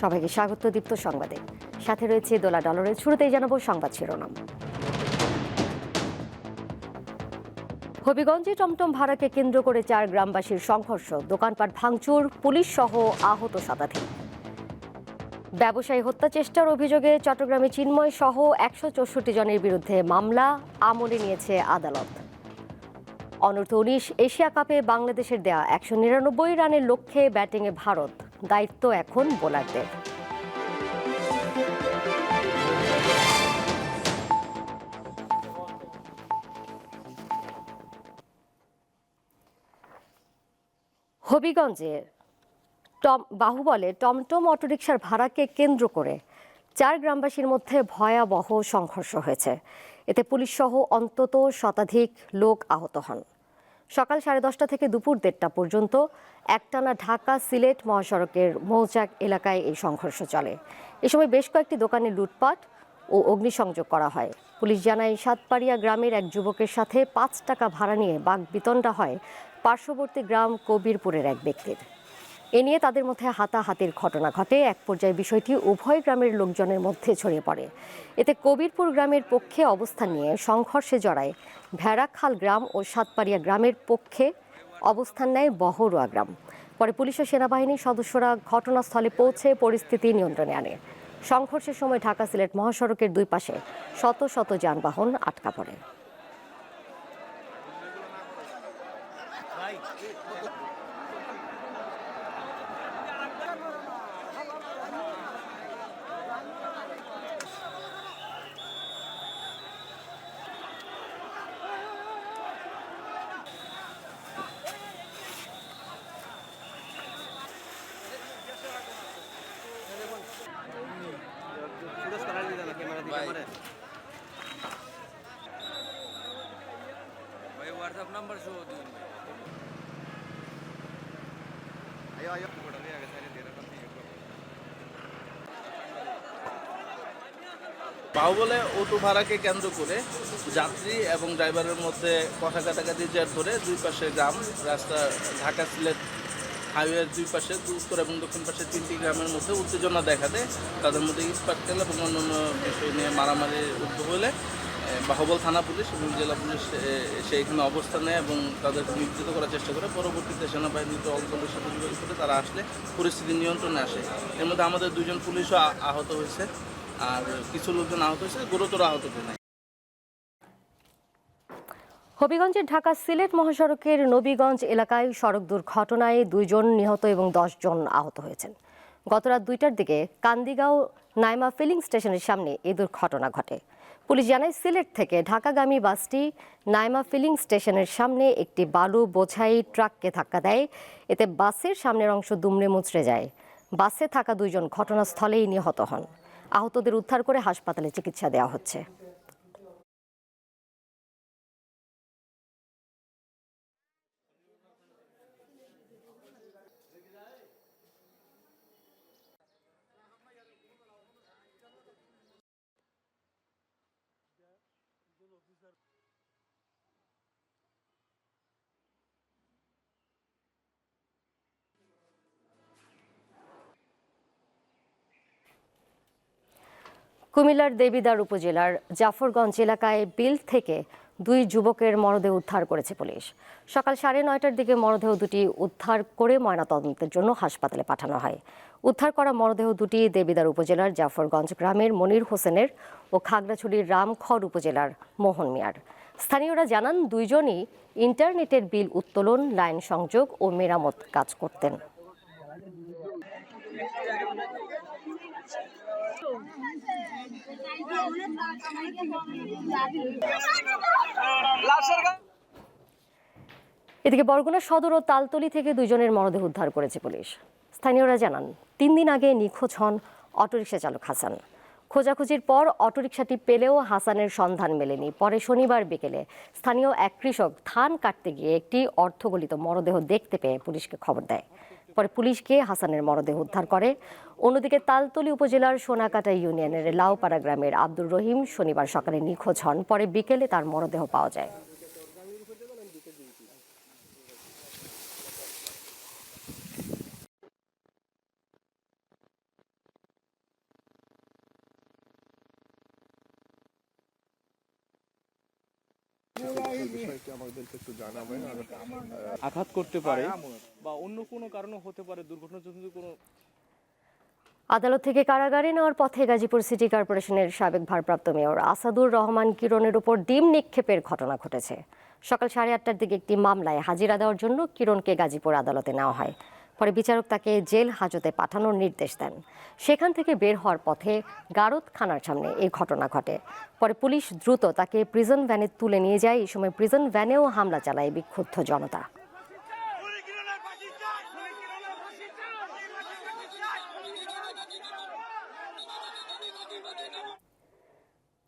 সবাইকে স্বাগত দীপ্ত সংবাদে। সাথে রয়েছে দোলা ডলরের শুরুতেই জানাব সংবাদ শিরোনাম। হবিগঞ্জে টমটম ভাড়াকে কেন্দ্র করে চার গ্রামবাসীর সংঘর্ষ। দোকানপাট ভাঙচুর, পুলিশ সহ আহত শতাধিক ব্যবসায়ী হত্যা চেষ্টার অভিযোগে চট্টগ্রামে চিন্ময় সহ একশো চৌষট্টি জনের বিরুদ্ধে মামলা, আমলে নিয়েছে আদালত। অনূর্ধ্ব উনিশ এশিয়া কাপে বাংলাদেশের দেয়া একশো নিরানব্বই রানের লক্ষ্যে ব্যাটিংয়ে ভারত। দায়িত্ব এখন বোলারদের। হবিগঞ্জে টম, বাহুবলে টমটম অটোরিকশার ভাড়াকে কেন্দ্র করে চার গ্রামবাসীর মধ্যে ভয়াবহ সংঘর্ষ হয়েছে। এতে পুলিশ সহ অন্তত শতাধিক লোক আহত হন। সকাল সাড়ে দশটা থেকে দুপুর দেড়টা পর্যন্ত একটানা ঢাকা সিলেট মহাসড়কের মৌচাক এলাকায় এই সংঘর্ষ চলে। এ সময় বেশ কয়েকটি দোকানে লুটপাট ও অগ্নিসংযোগ করা হয়। পুলিশ জানায়, সাতপাড়িয়া গ্রামের এক যুবকের সাথে পাঁচ টাকা ভাড়া নিয়ে বাঘ বিতণ্ডা হয় পার্শ্ববর্তী গ্রাম কবিরপুরের এক ব্যক্তির। এ নিয়ে তাদের মধ্যে হাতাহাতির ঘটনা ঘটে। এক পর্যায়ে বিষয়টি উভয় গ্রামের লোকজনের মধ্যে ছড়িয়ে পড়ে। এতে কবিরপুর গ্রামের পক্ষে অবস্থান নিয়ে সংঘর্ষে জড়ায় ভেড়াখাল গ্রাম ও সাতপাড়িয়া গ্রামের পক্ষে অবস্থান নেয় বহরুয়া গ্রাম। পরে পুলিশ ও সেনাবাহিনীর সদস্যরা ঘটনাস্থলে পৌঁছে পরিস্থিতি নিয়ন্ত্রণে আনে। সংঘর্ষের সময় ঢাকা সিলেট মহাসড়কের দুই পাশে শত শত যানবাহন আটকা পড়ে। ભાઈ বাহুবলে অটো ভাড়াকে কেন্দ্র করে যাত্রী এবং ড্রাইভারের মধ্যে কথা কাটাকাটি জের ধরে দুই পাশে গ্রাম রাস্তা ঢাকা সিলেট হাইওয়ের দুই পাশে, উত্তর এবং দক্ষিণ পাশে তিনটি গ্রামের মধ্যে উত্তেজনা দেখা দেয়। তাদের মধ্যে ইস্পাত তেল এবং অন্যান্য বিষয় নিয়ে মারামারি উদ্যোগ হলে বাহবল থানা পুলিশ এবং জেলা পুলিশ সেইখানে অবস্থান নেয় এবং তাদেরকে নিবৃত্ত করার চেষ্টা করে। পরবর্তীতে সেনাবাহিনী দলের সাথে যোগাযোগ করে তারা আসলে পরিস্থিতি নিয়ন্ত্রণে আসে। এর মধ্যে আমাদের দুজন পুলিশও আহত হয়েছে। আর কিছু লোকজন আহত হয়েছে, গুরুতর আহত নাই হবিগঞ্জের ঢাকা সিলেট মহাসড়কের নবীগঞ্জ এলাকায় সড়ক দুর্ঘটনায় দুইজন নিহত এবং জন আহত হয়েছেন। গতরাত দুইটার দিকে কান্দিগাঁও নাইমা ফিলিং স্টেশনের সামনে এ দুর্ঘটনা ঘটে। পুলিশ জানায়, সিলেট থেকে ঢাকাগামী বাসটি নাইমা ফিলিং স্টেশনের সামনে একটি বালু বোঝাই ট্রাককে ধাক্কা দেয়। এতে বাসের সামনের অংশ দুমড়ে মুচড়ে যায়। বাসে থাকা দুইজন ঘটনাস্থলেই নিহত হন। আহতদের উদ্ধার করে হাসপাতালে চিকিৎসা দেওয়া হচ্ছে। কুমিল্লার দেবিদার উপজেলার জাফরগঞ্জ এলাকায় বিল থেকে দুই যুবকের মরদেহ উদ্ধার করেছে পুলিশ। সকাল সাড়ে নয়টার দিকে মরদেহ দুটি উদ্ধার করে ময়নাতদন্তের জন্য হাসপাতালে পাঠানো হয়। উদ্ধার করা মরদেহ দুটি দেবিদার উপজেলার জাফরগঞ্জ গ্রামের মনির হোসেনের ও খাগড়াছড়ির রামখড় উপজেলার মোহন মিয়ার। স্থানীয়রা জানান, দুইজনই ইন্টারনেটের বিল উত্তোলন, লাইন সংযোগ ও মেরামত কাজ করতেন। এদিকে বরগুনা সদর ও তালতলি থেকে দুজনের মরদেহ উদ্ধার করেছে পুলিশ। স্থানীয়রা জানান, তিন দিন আগে নিখোঁজ হন অটোরিকশা চালক হাসান। খোঁজাখুঁজির পর অটোরিকশাটি পেলেও হাসানের সন্ধান মেলেনি। পরে শনিবার বিকেলে স্থানীয় এক কৃষক ধান কাটতে গিয়ে একটি অর্থগলিত মরদেহ দেখতে পেয়ে পুলিশকে খবর দেয়। পরে পুলিশ গিয়ে হাসানের মরদেহ উদ্ধার করে। অন্যদিকে তালতলি উপজেলার সোনাকাটা ইউনিয়নের লাউপাড়া গ্রামের আব্দুর রহিম শনিবার সকালে নিখোঁজ হন, পরে বিকেলে তার মরদেহ পাওয়া যায়। আঘাত করতে পারে বা অন্য কোনো কারণে হতে পারে দুর্ঘটনাজনিত কোনো আদালত থেকে কারাগারে নেওয়ার পথে গাজীপুর সিটি কর্পোরেশনের সাবেক ভারপ্রাপ্ত মেয়র আসাদুর রহমান কিরণের উপর ডিম নিক্ষেপের ঘটনা ঘটেছে। সকাল সাড়ে আটটার দিকে একটি মামলায় হাজিরা দেওয়ার জন্য কিরণকে গাজীপুর আদালতে নেওয়া হয়। পরে বিচারক তাকে জেল হাজতে পাঠানোর নির্দেশ দেন। সেখান থেকে বের হওয়ার পথে গারদ খানার সামনে এই ঘটনা ঘটে। পরে পুলিশ দ্রুত তাকে প্রিজন ভ্যানে তুলে নিয়ে যায়। এই সময় প্রিজন ভ্যানেও হামলা চালায় বিক্ষুব্ধ জনতা।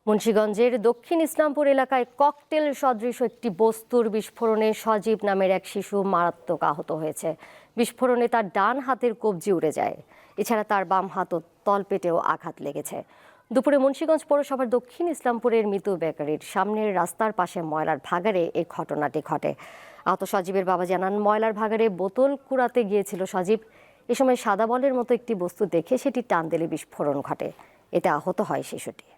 মুন্সীগঞ্জের দক্ষিণ ইসলামপুর এলাকায় ককটেল সদৃশ একটি বস্তুর বিস্ফোরণে সজীব নামের এক শিশু মারাত্মক আহত হয়েছে। বিস্ফোরণে তার ডান হাতের কবজি উড়ে যায়। এছাড়া তার বাম হাত ও তলপেটেও আঘাত লেগেছে। দুপুরে মুন্সীগঞ্জ পৌরসভার দক্ষিণ ইসলামপুরের মৃত বেকারির সামনের রাস্তার পাশে ময়লার ভাগারে এই ঘটনাটি ঘটে। আহত সজীবের বাবা জানান, ময়লার ভাগারে বোতল কুড়াতে গিয়েছিল সজীব। এ সময় সাদা বলের মতো একটি বস্তু দেখে সেটি টান দিলে বিস্ফোরণ ঘটে। এতে আহত হয় শিশুটি।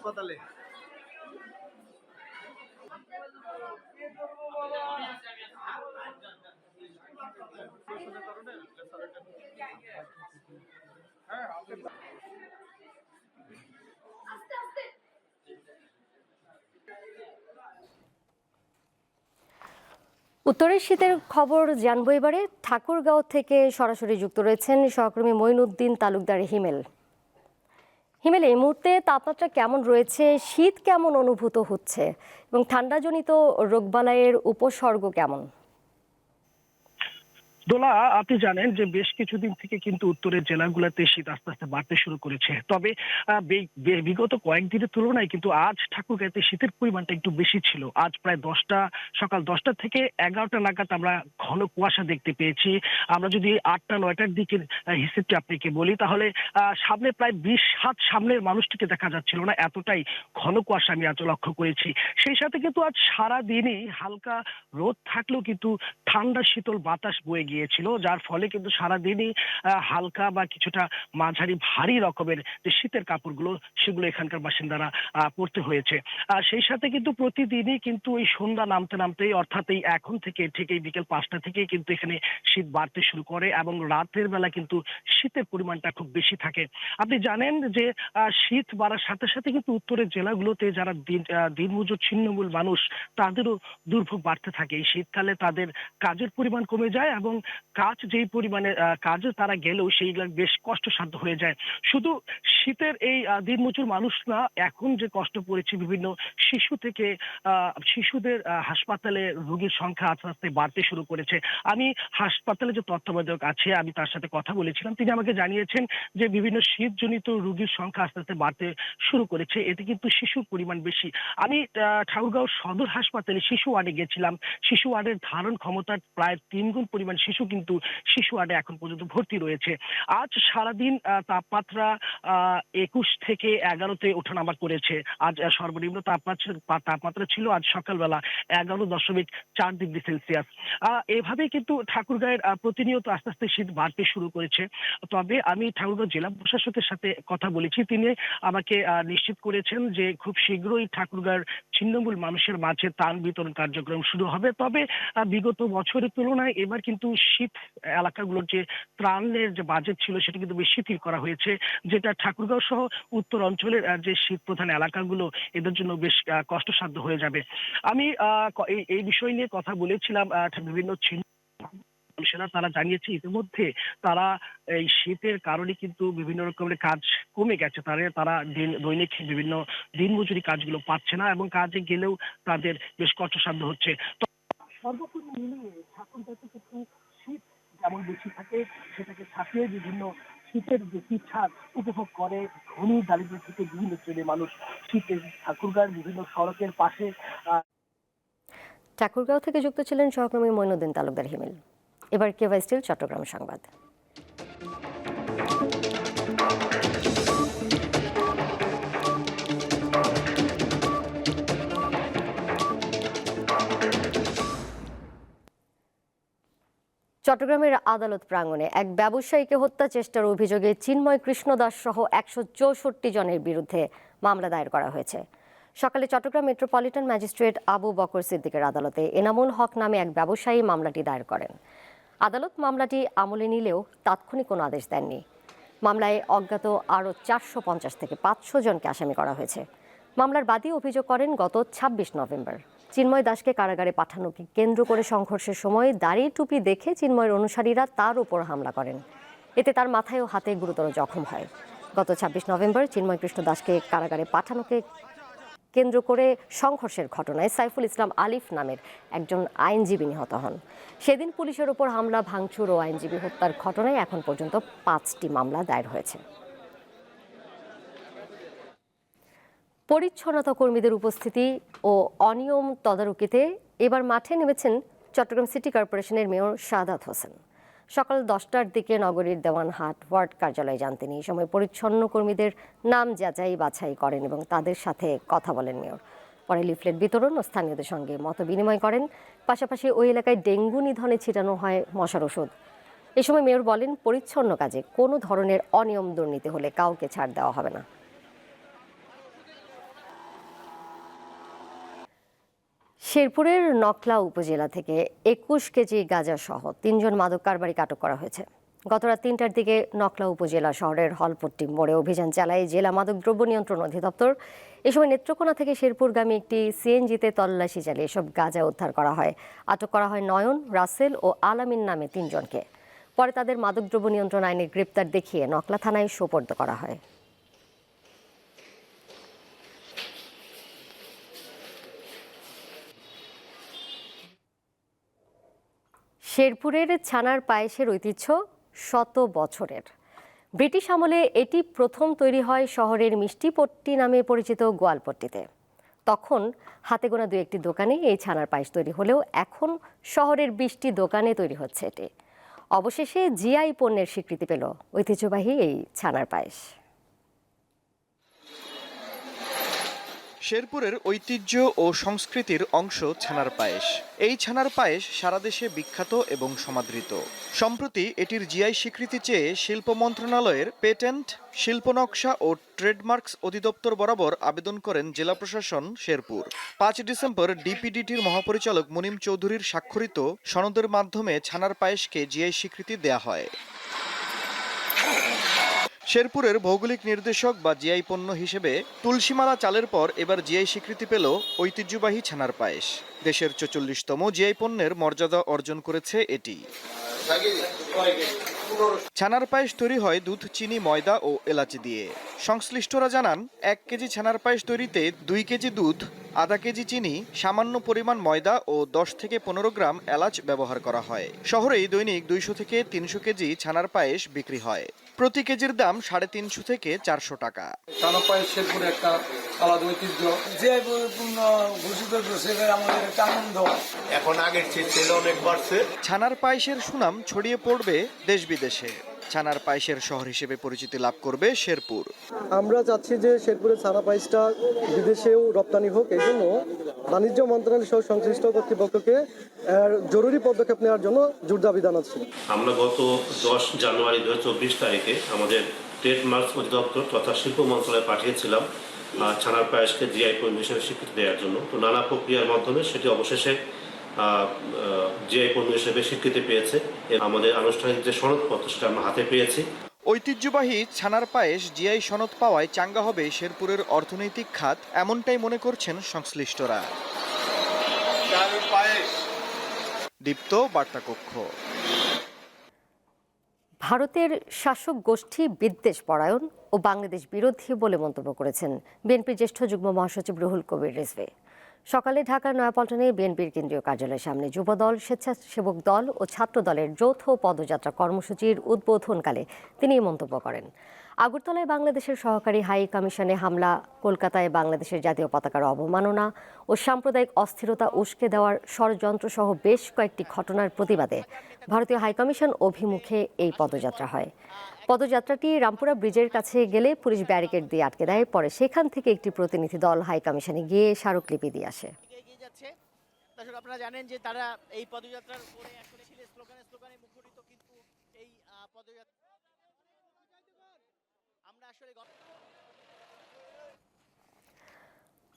হাসপাতালে? উত্তরের শীতের খবর জানব এবারে। ঠাকুরগাঁও থেকে সরাসরি যুক্ত রয়েছেন সহকর্মী মঈনুদ্দিন তালুকদার হিমেল। হিমেল, এই মুহূর্তে তাপমাত্রা কেমন রয়েছে? শীত কেমন অনুভূত হচ্ছে? এবং ঠান্ডাজনিত রোগবালাইয়ের উপসর্গ কেমন? দোলা, আপনি জানেন যে বেশ কিছুদিন থেকে কিন্তু উত্তরের জেলাগুলোতে শীত আস্তে আস্তে বাড়তে শুরু করেছে। তবে বিগত কয়েকদিনের তুলনায় কিন্তু আজ ঠাকুরগাঁতে শীতের পরিমাণটা একটু বেশি ছিল। আজ প্রায় দশটা, সকাল দশটা থেকে এগারোটা নাগাদ আমরা ঘন কুয়াশা দেখতে পেয়েছি। আমরা যদি আটটা, নয়টার দিকের হিসেবটি আপনাকে বলি, তাহলে সামনে প্রায় বিশ হাত সামনের মানুষটিকে দেখা যাচ্ছিল না। এতটাই ঘন কুয়াশা আমি আজ লক্ষ্য করেছি। সেই সাথে কিন্তু আজ সারা দিনই হালকা রোদ থাকলেও কিন্তু ঠান্ডা, শীতল বাতাস বয়ে গিয়েছিল যার ফলে কিন্তু সারাদিনই হালকা বা কিছুটা মাঝারি ভারী রকমের যে শীতের কাপড়গুলো, সেগুলো এখানকার বাসিন্দারা পরতে হয়েছে। আর সেই সাথে কিন্তু প্রতিদিনই কিন্তু এই সন্ধ্যা নামতে নামতেই, অর্থাৎ এই এখন থেকে ঠিক এই বিকেল পাঁচটা থেকেই কিন্তু এখানে শীত বাড়তে শুরু করে এবং রাতের বেলা কিন্তু শীতের পরিমাণটা খুব বেশি থাকে। আপনি জানেন যে শীত বাড়ার সাথে সাথে কিন্তু উত্তরের জেলাগুলোতে যারা দিন দিনমজুর, ছিন্নমূল মানুষ, তাদেরও দুর্ভোগ বাড়তে থাকে। এই শীতকালে তাদের কাজের পরিমাণ কমে যায় এবং কাজ যেই পরিমাণে কাজে তারা গেলেও সেইগুলো বেশ কষ্টসাধ্য হয়ে যায়। শুধু শীতের এই দিনমজুর মানুষ না, এখন যে কষ্ট পড়েছে বিভিন্ন শিশু থেকে শিশুদের হাসপাতালে রোগীর সংখ্যা আস্তে আস্তে বাড়তে শুরু করেছে। আমি হাসপাতালে যে তত্ত্বাবধায়ক আছে, আমি তার সাথে কথা বলেছিলাম। তিনি আমাকে জানিয়েছেন যে বিভিন্ন শীতজনিত রোগীর সংখ্যা আস্তে আস্তে বাড়তে শুরু করেছে। এতে কিন্তু শিশুর পরিমাণ বেশি। আমি ঠাকুরগাঁও সদর হাসপাতালে শিশু ওয়ার্ডে গেছিলাম। শিশু ওয়ার্ডের ধারণ ক্ষমতার প্রায় তিন গুণ পরিমাণ শিশু কিন্তু শিশু ওয়ার্ডে এখন পর্যন্ত ভর্তি রয়েছে। আজ সারাদিন তাপমাত্রা একুশ থেকে এগারোতে ওঠানামা করেছে। আজ সর্বনিম্ন তাপমাত্রা তাপমাত্রা ছিল আজ সকালবেলা এগারো দশমিক চার ডিগ্রি সেলসিয়াস। আহ, এভাবেই কিন্তু ঠাকুরগাঁয়ের প্রতিনিয়ত আস্তে আস্তে শীত বাড়তে শুরু করেছে। তবে আমি ঠাকুরগাঁও জেলা প্রশাসকের সাথে কথা বলেছি। তিনি আমাকে নিশ্চিত করেছেন যে খুব শীঘ্রই ঠাকুরগাঁয়ের ছিন্নমূল মানুষের মাঝে ত্রাণ বিতরণ কার্যক্রম শুরু হবে। তবে বিগত বছরের তুলনায় এবার কিন্তু শীত এলাকাগুলোর যে ত্রাণের যে বাজেট ছিল সেটা কিন্তু বেশ শিথিল করা হয়েছে, যেটা ঠাকুরগাঁও সহ উত্তর অঞ্চলের যে শীত প্রধান এলাকাগুলো, এদের জন্য বেশ কষ্টসাধ্য হয়ে যাবে। আমি এই বিষয় নিয়ে কথা বলেছিলাম বিভিন্ন ছিন্ন সেনা তারা জানিয়েছে ইতিমধ্যে তারা এই শীতের কারণে কিন্তু বিভিন্ন রকমের কাজ কমে গেছে। তারা তারা দিন, দৈনিক বিভিন্ন দিনমজুরি কাজগুলো পাচ্ছে না এবং কাজে গেলেও তাদের বেশ কষ্টসাধ্য হচ্ছে। সর্বোপরি মিলিয়ে ঠাকুরগাঁতে কিন্তু যেমন বেশি থাকে, সেটাকে ছাপিয়ে বিভিন্ন শীতের যে পিঠা উপভোগ করে ধনী দারিদ্র থেকে বিভিন্ন শ্রেণির মানুষ শীতের ঠাকুরগাঁর বিভিন্ন সড়কের পাশে ঠাকুরগাঁও থেকে যুক্ত ছিলেন সহকর্মী মইনুদ্দিন তালুকদার হিমেল। এবার কেভাই স্টিল, চট্টগ্রাম সংবাদ। চট্টগ্রামের আদালত প্রাঙ্গণে এক ব্যবসায়ীকে হত্যা চেষ্টার অভিযোগে চিন্ময় কৃষ্ণ দাস সহ একশো চৌষট্টি জনের বিরুদ্ধে মামলা দায়ের করা হয়েছে। সকালে চট্টগ্রাম মেট্রোপলিটন ম্যাজিস্ট্রেট আবু বকর সিদ্দিকের আদালতে এনামুল হক নামে এক ব্যবসায়ী মামলাটি দায়ের করেন। আদালত মামলাটি আমলে নিলেও তাৎক্ষণিক কোনো আদেশ দেননি। মামলায় অজ্ঞাত আরও চারশো পঞ্চাশ থেকে পাঁচশো জনকে আসামি করা হয়েছে। মামলার বাদী অভিযোগ করেন গত ছাব্বিশ নভেম্বর। চিন্ময় দাসকে কারাগারে পাঠানোকে কেন্দ্র করে সংঘর্ষের সময় দাড়ি টুপি দেখে চিন্ময়ের অনুসারীরা তার উপর হামলা করেন। এতে তার মাথায় ও হাতে গুরুতর জখম হয়। গত ছাব্বিশ নভেম্বর চিন্ময় কৃষ্ণ দাসকে কারাগারে পাঠানোকে কেন্দ্র করে সংঘর্ষের ঘটনায় সাইফুল ইসলাম আলিফ নামের একজন আইনজীবী নিহত হন। সেদিন পুলিশের ওপর হামলা, ভাঙচুর ও আইনজীবী হত্যার ঘটনায় এখন পর্যন্ত পাঁচটি মামলা দায়ের হয়েছে। পরিচ্ছন্নতা কর্মীদের উপস্থিতি ও অনিয়ম তদারকিতে এবার মাঠে নেমেছেন চট্টগ্রাম সিটি কর্পোরেশনের মেয়র সাদাত হোসেন। সকাল দশটার দিকে নগরীর দেওয়ানহাট ওয়ার্ড কার্যালয়ে যান তিনি। এই সময় পরিচ্ছন্ন কর্মীদের নাম যাচাই বাছাই করেন এবং তাদের সাথে কথা বলেন মেয়র। পরে লিফলেট বিতরণ ও স্থানীয়দের সঙ্গে মত বিনিময় করেন। পাশাপাশি ওই এলাকায় ডেঙ্গু নিধনে ছিটানো হয় মশার ওষুধ। এ সময় মেয়র বলেন, পরিচ্ছন্ন কাজে কোনো ধরনের অনিয়ম দুর্নীতি হলে কাউকে ছাড় দেওয়া হবে না। শেরপুরের নকলা উপজেলা থেকে একুশ কেজি গাঁজা সহ তিনজন মাদক কারবারি আটক করা হয়েছে। গতরাত তিনটার দিকে নকলা উপজেলা শহরের হলপট্টি মোড়ে অভিযান চালায় জেলা মাদক দ্রব্য নিয়ন্ত্রণ অধিদপ্তর। এ সময় নেত্রকোনা থেকে শেরপুরগামী একটি সিএনজিতে তল্লাশি চালিয়ে এসব গাঁজা উদ্ধার করা হয়। আটক করা হয় নয়ন, রাসেল ও আলামিন নামে তিনজনকে। পরে তাদের মাদকদ্রব্য নিয়ন্ত্রণ আইনে গ্রেপ্তার দেখিয়ে নকলা থানায় সোপর্দ করা হয়। শেরপুরের ছানার পায়েসের ঐতিহ্য শত বছরের। ব্রিটিশ আমলে এটি প্রথম তৈরি হয় শহরের মিষ্টিপট্টি নামে পরিচিত গোয়ালপট্টিতে। তখন হাতে গোনা দু একটি দোকানে এই ছানার পায়েস তৈরি হলেও এখন শহরের বিশটি দোকানে তৈরি হচ্ছে এটি। অবশেষে জিআই পণ্যের স্বীকৃতি পেল ঐতিহ্যবাহী এই ছানার পায়েস। শেরপুরের ঐতিহ্য ও সংস্কৃতির অংশ ছানার পায়েস। এই ছানার পায়েস সারা দেশে বিখ্যাত এবং সমাদৃত। সম্প্রতি এটির জিআই স্বীকৃতি চেয়ে শিল্প মন্ত্রণালয়ের পেটেন্ট, শিল্প নকশা ও ট্রেডমার্কস অধিদপ্তর বরাবর আবেদন করেন জেলা প্রশাসন শেরপুর। পাঁচ ডিসেম্বর ডিপিডিটির মহাপরিচালক মুনিম চৌধুরীর স্বাক্ষরিত সনদের মাধ্যমে ছানার পায়েসকে জিআই স্বীকৃতি দেয়া হয়। শেরপুরের ভৌগোলিক নির্দেশক বা জিআই পণ্য হিসেবে তুলসীমালা চালের পর এবার জিআই স্বীকৃতি পেল ঐতিহ্যবাহী ছানার পায়েস। দেশের চচল্লিশতম জিআই পণ্যের মর্যাদা অর্জন করেছে এটি। ছানার পায়েস তৈরি হয় দুধ, চিনি, ময়দা ও এলাচি দিয়ে। সংশ্লিষ্টরা জানান, এক কেজি ছানার পায়েস তৈরিতে দুই কেজি দুধ, আধা কেজি চিনি, সামান্য পরিমাণ ময়দা ও দশ থেকে পনেরো গ্রাম এলাচ ব্যবহার করা হয়। শহরেই দৈনিক দুইশো থেকে তিনশো কেজি ছানার পায়েস বিক্রি হয়। প্রতি কেজির দাম সাড়ে তিনশো থেকে চারশো টাকা। শেরপুরে একটা আলাদা ঐতিহ্য। যে পূর্ণ ঘোষিত আমাদের একটা আনন্দ। এখন আগের চেয়ে তেল অনেক বাড়ছে। ছানার পায়েসের সুনাম ছড়িয়ে পড়বে দেশ বিদেশে। ছানার পায়েসের শহর হিসেবে পরিচিতি লাভ করবে শেরপুর। আমরা চাচ্ছি যে শেরপুরের ছানা পায়েসটা বিদেশেও রপ্তানি হোক এই জন্য বাণিজ্য মন্ত্রণালয় সহ সংশ্লিষ্ট কর্তৃপক্ষকে জরুরি পদক্ষেপ নেওয়ার জন্য জোর দাবি জানাচ্ছি। আমরা গত দশ জানুয়ারি দু হাজার চব্বিশ তারিখে আমাদের ট্রেডমার্কস অধিদপ্তর তথা শিল্প মন্ত্রণালয়ে পাঠিয়েছিলাম ছানার পায়েসকে জিআই হিসেবে স্বীকৃতি দেওয়ার জন্য। তো নানা প্রক্রিয়ার মাধ্যমে সেটি অবশেষে জিআই পণ্য হিসেবে স্বীকৃতি পেয়েছে এবং আমাদের আনুষ্ঠানিক যে সনদপত্র সেটা আমরা হাতে পেয়েছি। ঐতিহ্যবাহী ছানার পায়েস জিআই সনদ পাওয়ায় চাঙ্গা হবে শেরপুরের অর্থনৈতিক খাত এমনটাই মনে করছেন সংশ্লিষ্টরা। দীপ্ত বার্তা কক্ষ ভারতের শাসক গোষ্ঠী বিদ্বেষ পরায়ণ ও বাংলাদেশ বিরোধী বলে মন্তব্য করেছেন বিএনপির জ্যেষ্ঠ যুগ্ম মহাসচিব রুহুল কবির রিজভী। সকালে ঢাকার নয়াপল্টনে বিএনপির কেন্দ্রীয় কার্যালয়ের সামনে যুবদল, স্বেচ্ছাসেবক দল ও ছাত্র দলের যৌথ পদযাত্রা কর্মসূচির উদ্বোধনকালে তিনি মন্তব্য করেন। আগরতলায় বাংলাদেশের সহকারী হাই কমিশনে হামলা, কলকাতায় বাংলাদেশের জাতীয় পতাকার অবমাননা ও সাম্প্রদায়িক অস্থিরতা উস্কে দেওয়ার ষড়যন্ত্র সহ বেশ কয়েকটি ঘটনার প্রতিবাদে ভারতীয় হাইকমিশন অভিমুখে এই পদযাত্রা হয়। পদযাত্রাটি রামপুরা ব্রিজের কাছে গেলে পুলিশ ব্যারিকেড দিয়ে আটকে দেয়। পরে সেখান থেকে একটি প্রতিনিধি দল হাইকমিশনে গিয়ে স্মারকলিপি দিয়ে আসে। আপনারা জানেন যে তারা এই পদযাত্রার পরে আসলে স্লোগানে স্লোগানে মুখরিত কিন্তু এই পদযাত্রা আমরা আসলে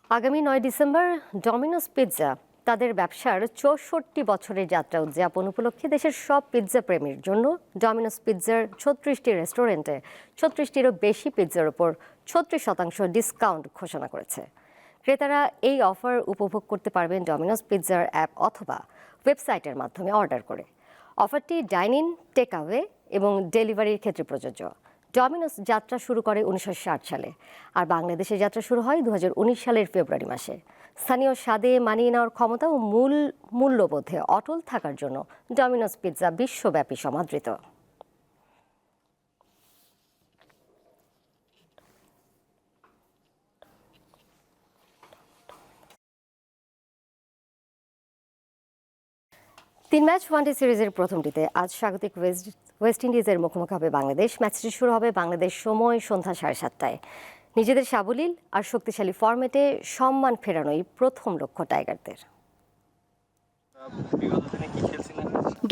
আগামী নয় ডিসেম্বর ডমিনোস পিৎজা তাদের ব্যবসার চৌষট্টি বছরের যাত্রা উদযাপন উপলক্ষে দেশের সব পিৎজা প্রেমীর জন্য ডমিনোস পিৎজার ছত্রিশটি রেস্টুরেন্টে ছত্রিশটিরও বেশি পিৎজার উপর ছত্রিশ শতাংশ ডিসকাউন্ট ঘোষণা করেছে। ক্রেতারা এই অফার উপভোগ করতে পারবেন ডমিনোস পিৎজার অ্যাপ অথবা ওয়েবসাইটের মাধ্যমে অর্ডার করে। অফারটি ডাইনিং টেক অ্যাওয়ে এবং ডেলিভারির ক্ষেত্রে প্রযোজ্য। ডমিনোস যাত্রা শুরু করে উনিশশো ষাট সালে আর বাংলাদেশে যাত্রা শুরু হয় দু হাজার উনিশ সালের ফেব্রুয়ারি মাসে। স্থানীয় স্বাদে মানিয়ে নেওয়ার ক্ষমতা ও মূল মূল্যবোধে অটল থাকার জন্য ডমিনোস পিৎজা বিশ্বব্যাপী সমাদৃত। তিন ম্যাচ ওয়ানডে সিরিজের প্রথমটিতে আজ স্বাগতিক ওয়েস্ট ওয়েস্ট ইন্ডিজের মুখোমুখি হবে বাংলাদেশ। ম্যাচটি শুরু হবে বাংলাদেশ সময় সন্ধ্যা সাড়ে সাতটায়। নিজেদের সাবলীল আর শক্তিশালী ফরম্যাটে সম্মান ফেরানোই প্রথম লক্ষ্য টাইগারদের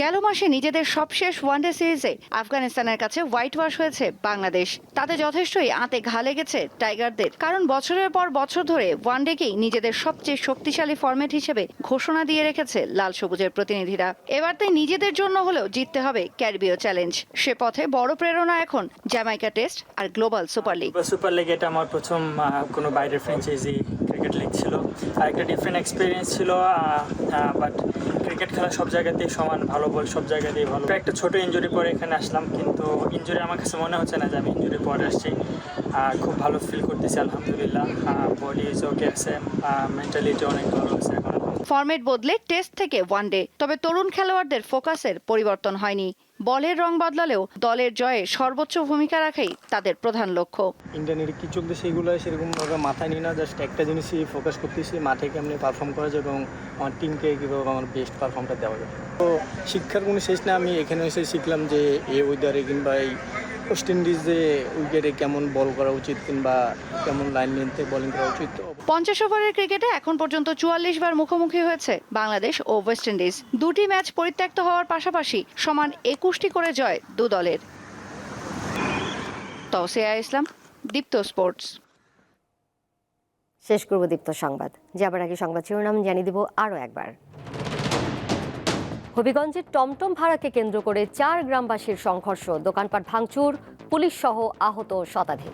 গেল মাসে নিজেদের সবশেষ ওয়ানডে সিরিজে আফগানিস্তানের কাছে হোয়াইট ওয়াশ হয়েছে বাংলাদেশ। তাতে যথেষ্টই আঁতে ঘা লেগেছে টাইগারদের, কারণ বছরের পর বছর ধরে ওয়ানডেকেই নিজেদের সবচেয়ে শক্তিশালী ফরম্যাট হিসেবে ঘোষণা দিয়ে রেখেছে লাল সবুজের প্রতিনিধিরা। এবার তাই নিজেদের জন্য হলেও জিততে হবে ক্যারিবীয় চ্যালেঞ্জ। সে পথে বড় প্রেরণা এখন জ্যামাইকা টেস্ট আর global super league super league এটা আমার প্রথম কোনো বাইরের ফ্র্যাঞ্চাইজি ক্রিকেট লিগ ছিল, আর একটা ডিফারেন্ট এক্সপিরিয়েন্স ছিল বাট ক্রিকেট খেলা সব জায়গাতেই সমান, ভালো বল সব জায়গাতেই ভালো। একটা ছোট ইঞ্জুরি পরে এখানে আসলাম, কিন্তু ইঞ্জুরি আমার কাছে মনে হচ্ছে না যে আমি ইঞ্জুরি পরে আসছি। খুব ভালো ফিল করতেছি, আলহামদুলিল্লাহ। বডি ইজ ওকে আছে মেন্টালিটি অনেক ভালো আছে এখন। ফরম্যাট বদলে টেস্ট থেকে ওয়ানডে তবে তরুণ খেলোয়াড়দের ফোকাসের পরিবর্তন হয়নি। বলের রং বদলালেও দলের জয়ে সর্বোচ্চ ভূমিকা রাখাই তাদের প্রধান লক্ষ্য। ইন্ডিয়ানের কি চলতে সেগুলো সেরকমভাবে মাথায় নিই না জাস্ট একটা জিনিসই ফোকাস করতেছি, মাঠে কেমনি পারফর্ম করা যায় এবং আমার টিমকে কীভাবে আমার বেস্ট পারফর্মটা দেওয়া যায়। তো শিক্ষার কোনো শেষ না আমি এখানে এসে শিখলাম যে এ ওয়েদারে কিংবা এই ওয়েস্ট ইন্ডিজে উইকেটে কেমন বল করা উচিত কিংবা কেমন লাইন নিতে বোলিং করা উচিত? পঞ্চাশ ওভারের ক্রিকেটে এখন পর্যন্ত চুয়াল্লিশ বার মুখোমুখি হয়েছে বাংলাদেশ ও ওয়েস্ট ইন্ডিজ দুটি ম্যাচ পরিত্যক্ত হওয়ার পাশাপাশি সমান একুশটি করে জয় দু দলের। তৌসিয়া ইসলাম দীপ্ত স্পোর্টস। শেষ করব দীপ্ত সংবাদ। যাবার আগে সংবাদ শিরোনাম জানিয়ে দিব আরও একবার। হবিগঞ্জের টমটম ভাড়াকে কেন্দ্র করে চার গ্রামবাসীর সংঘর্ষ। দোকানপাট ভাঙচুর, পুলিশ সহ আহত শতাধিক।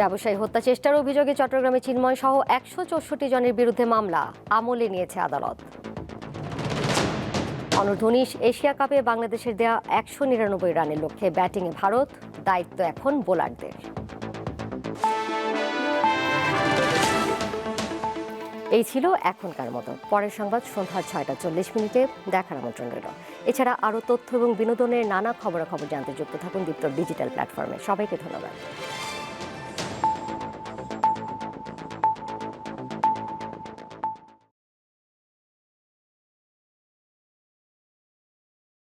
ব্যবসায়ী হত্যা চেষ্টার অভিযোগে চট্টগ্রামে চিন্ময় সহ একশো চৌষট্টি জনের বিরুদ্ধে মামলা, আমলে নিয়েছে আদালত। অনূর্ধ্ব উনিশ এশিয়া কাপে বাংলাদেশের দেয়া একশো নিরানব্বই রানের লক্ষ্যে ব্যাটিংয়ে ভারত, দায়িত্ব এখন বোলারদের। এই ছিল এখনকার মতো। পরের সংবাদ সন্ধ্যা ছয়টা চল্লিশ মিনিটে দেখার আমন্ত্রণ রইল। এছাড়া আরও তথ্য এবং বিনোদনের নানা খবরাখবর জানতে যুক্ত থাকুন দীপ্ত ডিজিটাল প্ল্যাটফর্মে। সবাইকে ধন্যবাদ।